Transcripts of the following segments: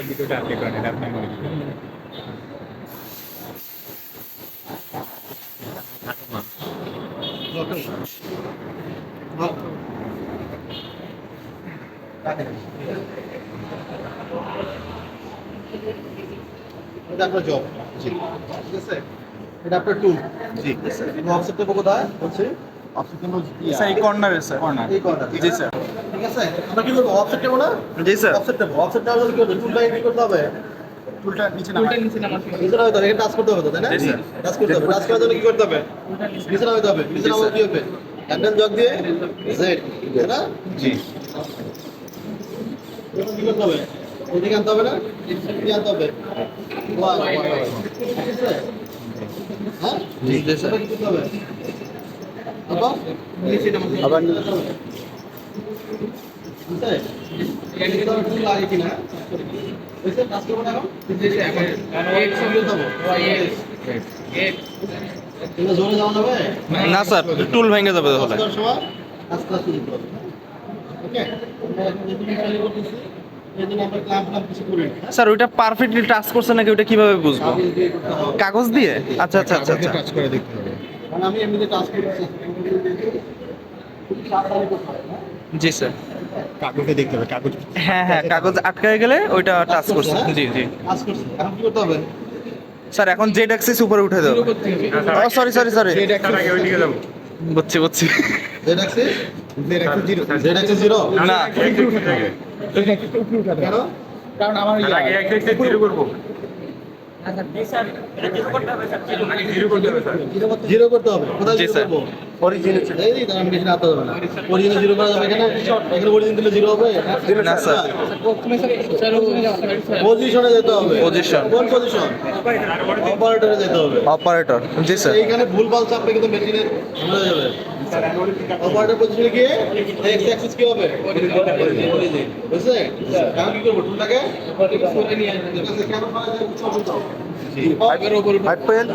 ভিডিওটা আপনি করেন এটা আপনার মনে এটা আপনার জব জি। ঠিক আছে? এটা আপনার টুল জি। অফসেটটা কোথায়? হচ্ছে অফসেট স্যার এই কর্নারে স্যার কর্নার এই কর্নার জি স্যার ঠিক আছে? আমরা কি করব? অফসেট নেব না? জি স্যার। অফসেট নেব। অফসেট নেওয়ার জন্য কি করতে টুলটা কি করতে হবে। টুলটা নিচে নামাতে নিচে নামাতে হবে। এখানে টাচ করতে হবে তো তাই না? টাচ করতে হবে। টাচ করার জন্য কি করতে হবে? নিচে নামাতে হবে। নিচে নামাতে কি হবে? হ্যান্ডেল জগ দিয়ে জেড তাই না? জি। কি করতে হবে? এদিকে আনতে হবে না? কি আনতে হবে। ওয়াই ওয়াই ওয়াই হ্যাঁ? জি, স্যার। হবে? তারপর নিচে নামাতে হবে। না স্যার, টুল ভেঙে যাবে তাহলে। স্যার ওইটা পারফেক্টলি টাচ করছে নাকি ওইটা কীভাবে বুঝব? কাগজ দিয়ে? আচ্ছা আচ্ছা আচ্ছা আচ্ছা। আমি এমনিতে টাচ জি স্যার কাগজে দেখতে হবে কাগজ হ্যাঁ হ্যাঁ কাগজ আটকায় গেলে ওইটা টাচ করছে জি জি টাচ করছে এখন কি করতে হবে স্যার এখন জেড অ্যাক্সিস উপরে উঠে হবে। ও সরি সরি সরি যেটা একটা আগে ওইদিকে যাব বুঝছি বুঝছি জেড অ্যাক্সিস যেটা একটু জিরো জেড অ্যাক্সিস জিরো না উপরে উঠাতে কেন কারণ আমার আগে এক জিরো করব জিরো করতে হবে স্যার জিরো। কোথায় জি, জিরো স্যার। করব? অরিজিনাল এই যে বেশি রাখতে হবে না। অরিজিনাল জিরো করা যাবে এখানে? এখানে অরিজিনাল দিলে জিরো হবে? না, স্যার। পজিশনে যেতে হবে। Position। কোন পজিশন অপারেটরে যেতে হবে। অপারেটর জি স্যার। এইখানে ভুলভাল চাপলে কিন্তু মেশিনের হয়ে যাবে। অপারেটর পজিশনে গিয়ে এক্স অ্যাক্সিস কি হবে বুঝছে এখন কি করব টুলটাকে সরে নিয়ে। কেন যায়? উঠে- ফাইভ পয়েন্ট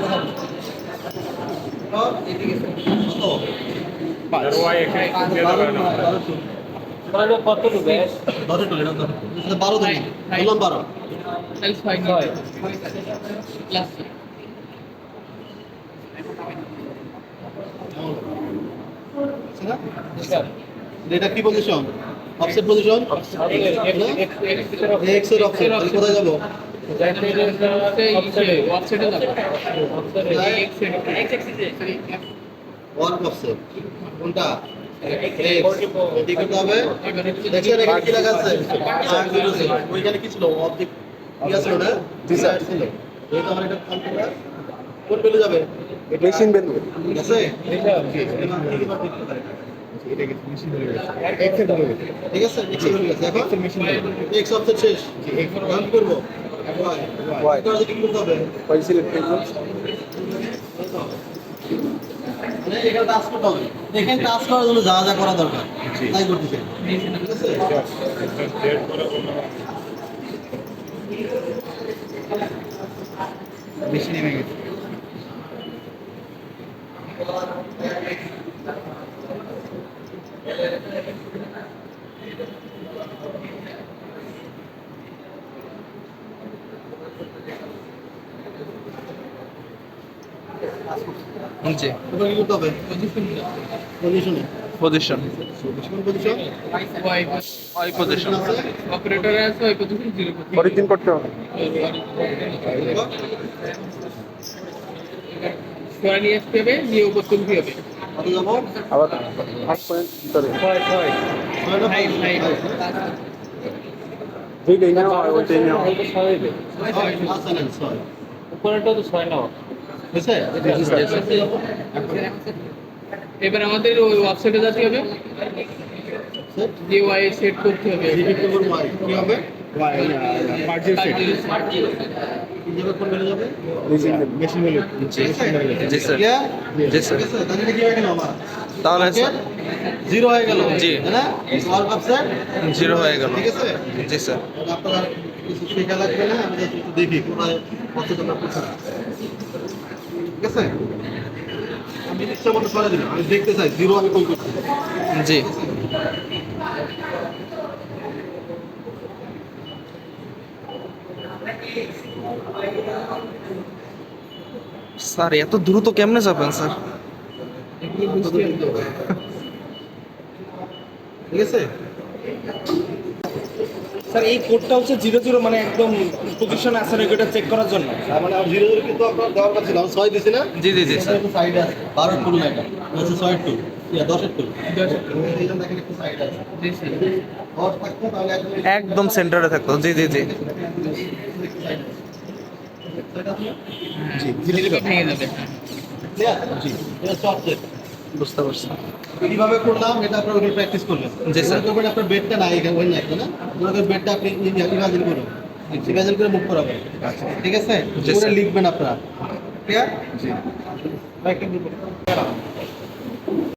কত? ওয়াই এখানে দিয়ে দেবে না দশে টুল, এটা ধরো। এটা বারো ধরি। বললাম বারো। Else fine নিচে। Last. আছে না? এটা কি পজিশন অফসেট পজিশন এক্সের অফসেট তাহলে কোথায় যাব? যাবে। ওয়ার্ক অফসেট কোনটা? এক্স কি করতে হবে। দেখছেন এখানে কি লেখা আছে? আর জিরো ছিল ওইখানে কি ছিল? অবজেক্ট কি আছে ওটা জি ছিল। যেহেতু আমার এটা কম্পিউটার কোন বেলে যাবে? মেশিন আছে? এটা মেশিন গেছে। এক্সেল গেছে। ঠিক আছে এক্স গেছে। এখন? মেশিন গেছে। এক্স অফসেট শেষ। এখন কি করব? ওয়াই করতে হবে? মানে এখানে টাচ করতে হবে। এখানে টাচ করার জন্য যা যা করা দরকার। তাই করতেছে। ঠিক আছে? মেশিন নেমে গেছে। হবে পজিশনে পজিশন পজিশন ওই পজিশন অপারেটরে আছে ওই পজিশন জিরো করতে হবে। অরিজিন করতে হবে। নিয়ে আসতে হবে নিয়ে আবার পয়েন্ট ভিতরে। না হয় ওইটাই হয়। উপরেটা তো ছয় এবার আমাদের ওই ওয়েবসাইটে যেতে হবে। সেট যে ওয়াই সেট করতে হবে। কি হবে? পার্টির সেট যাবে কোন বেলে যাবে মেশিন হলো জি জি স্যার। জি স্যার। আছে তাহলে কি হয়ে গেল আমার? তাহলে স্যার। জিরো হয়ে গেল। জি। না? অফসেট জিরো হয়ে গেল। ঠিক আছে? জি স্যার। আপনারা কিছু শেখা লাগবে না আমি একটু দেখি কোথায় ঠিক আছে? আমি ইচ্ছা মতো করে দিলাম। আমি দেখতে চাই। জিরো আমি কই করছি? জি। স্যার এত দ্রুত কেমনে যাবেন স্যার? ঠিক আছে? স্যার এই কোডটা হচ্ছে জিরো জিরো মানে একদম পজিশন আছে নাকি ওটা চেক করার জন্য। তার মানে জিরো জিরো কিন্তু আপনার দেওয়ার কথা ছিল আমি ছয় দিছি না? জি জি জি স্যার। সাইডে আছে। বারোর টুল না এটা। থাকতো তাহলে একদম একদম সেন্টারে থাকতো। জি জি জি। জি বুঝতে পারছি। কীভাবে করলাম এটা আপনার ওখানে প্র্যাকটিস করবেন। জি, স্যার। করবেন আপনার বেডটা নাই এখানে ওই না? বেডটা আপনি ইমাজিন করুন। ইমাজিন করে মুভ করাবেন। ঠিক আছে? জি, লিখবেন আপনারা। ক্লিয়ার জি। জি